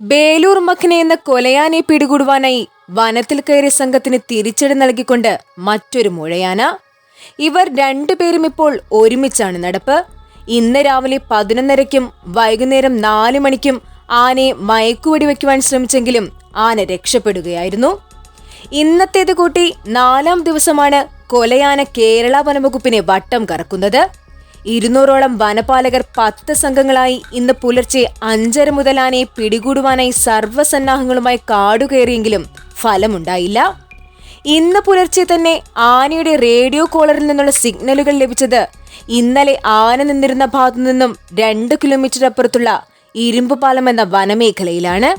ബേലൂർ മഖനെ എന്ന കൊലയാനെ പിടികൂടുവാനായി വനത്തിൽ കയറിയ സംഘത്തിന് തിരിച്ചടി നൽകിക്കൊണ്ട് മറ്റൊരു മുഴയാന. ഇവർ രണ്ടുപേരും ഇപ്പോൾ ഒരുമിച്ചാണ് നടപ്പ്. ഇന്ന് രാവിലെ പതിനൊന്നരയ്ക്കും വൈകുന്നേരം നാല് മണിക്കും ആനയെ മയക്കുവെടി വയ്ക്കുവാൻ ശ്രമിച്ചെങ്കിലും ആന രക്ഷപ്പെടുകയായിരുന്നു. ഇന്നത്തേത് കൂട്ടി നാലാം ദിവസമാണ് കൊലയാന കേരള വനംവകുപ്പിനെ വട്ടം കറക്കുന്നത്. ഇരുന്നൂറോളം വനപാലകർ പത്ത് സംഘങ്ങളായി ഇന്ന് പുലർച്ചെ അഞ്ചര മുതൽ ആനയെ പിടികൂടുവാനായി സർവസന്നാഹങ്ങളുമായി കാടുകയറിയെങ്കിലും ഫലമുണ്ടായില്ല. ഇന്ന് പുലർച്ചെ തന്നെ ആനയുടെ റേഡിയോ കോളറിൽ നിന്നുള്ള സിഗ്നലുകൾ ലഭിച്ചത് ഇന്നലെ ആന നിന്നിരുന്ന ഭാഗത്തു നിന്നും രണ്ട് കിലോമീറ്റർ അപ്പുറത്തുള്ള ഇരുമ്പുപാലം എന്ന വനമേഖലയിലാണ്.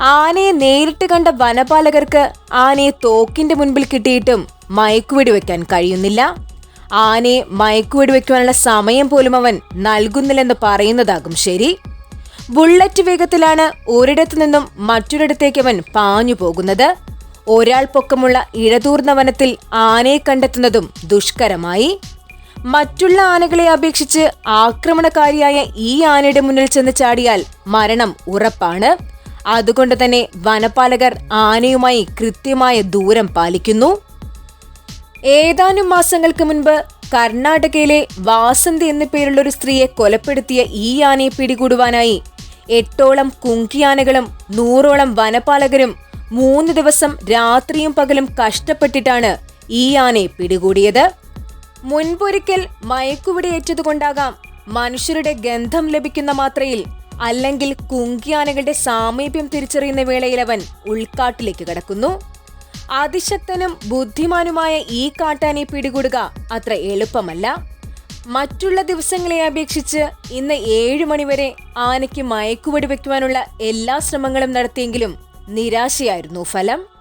ആനയെ നേരിട്ട് കണ്ട വനപാലകർക്ക് ആനയെ തോക്കിന്റെ മുൻപിൽ കിട്ടിയിട്ടും മയക്കുവെടി വയ്ക്കാൻ കഴിയുന്നില്ല. ആനയെ മയക്കുവെടി വെക്കുവാനുള്ള സമയം പോലും അവൻ നൽകുന്നില്ലെന്ന് പറയുന്നതാകും ശരി. ബുള്ളറ്റ് വേഗത്തിലാണ് ഒരിടത്തു നിന്നും മറ്റൊരിടത്തേക്ക് അവൻ പാഞ്ഞു പോകുന്നത്. ഒരാൾ പൊക്കമുള്ള ഇഴതൂർന്ന വനത്തിൽ ആനയെ കണ്ടെത്തുന്നതും ദുഷ്കരമായി. മറ്റുള്ള ആനകളെ അപേക്ഷിച്ച് ആക്രമണകാരിയായ ഈ ആനയുടെ മുന്നിൽ ചെന്ന് ചാടിയാൽ മരണം ഉറപ്പാണ്. അതുകൊണ്ട് തന്നെ വനപാലകർ ആനയുമായി കൃത്യമായ ദൂരം പാലിക്കുന്നു. ഏതാനും മാസങ്ങൾക്ക് മുൻപ് കർണാടകയിലെ വാസന്തി എന്നു പേരുള്ള ഒരു സ്ത്രീയെ കൊലപ്പെടുത്തിയ ഈ ആനയെ പിടികൂടുവാനായി എട്ടോളം കുങ്കിയാനകളും നൂറോളം വനപാലകരും മൂന്ന് ദിവസം രാത്രിയും പകലും കഷ്ടപ്പെട്ടിട്ടാണ് ഈ ആനയെ പിടികൂടിയത്. മുൻപൊരിക്കൽ മയക്കുവിടയേറ്റതുകൊണ്ടാകാം മനുഷ്യരുടെ ഗന്ധം ലഭിക്കുന്ന മാത്രയിൽ അല്ലെങ്കിൽ കുങ്കിയാനകളുടെ സാമീപ്യം തിരിച്ചറിയുന്ന വേളയിൽ അവൻ ഉൾക്കാട്ടിലേക്ക് കടക്കുന്നു. അതിശക്തനും ബുദ്ധിമാനുമായ ഈ കാട്ടാനെ പിടികൂടുക അത്ര എളുപ്പമല്ല. മറ്റുള്ള ദിവസങ്ങളെ അപേക്ഷിച്ച് ഇന്ന് ഏഴു മണിവരെ ആനയ്ക്ക് മയക്കുവെടി വയ്ക്കുവാനുള്ള എല്ലാ ശ്രമങ്ങളും നടത്തിയെങ്കിലും നിരാശയായിരുന്നു ഫലം.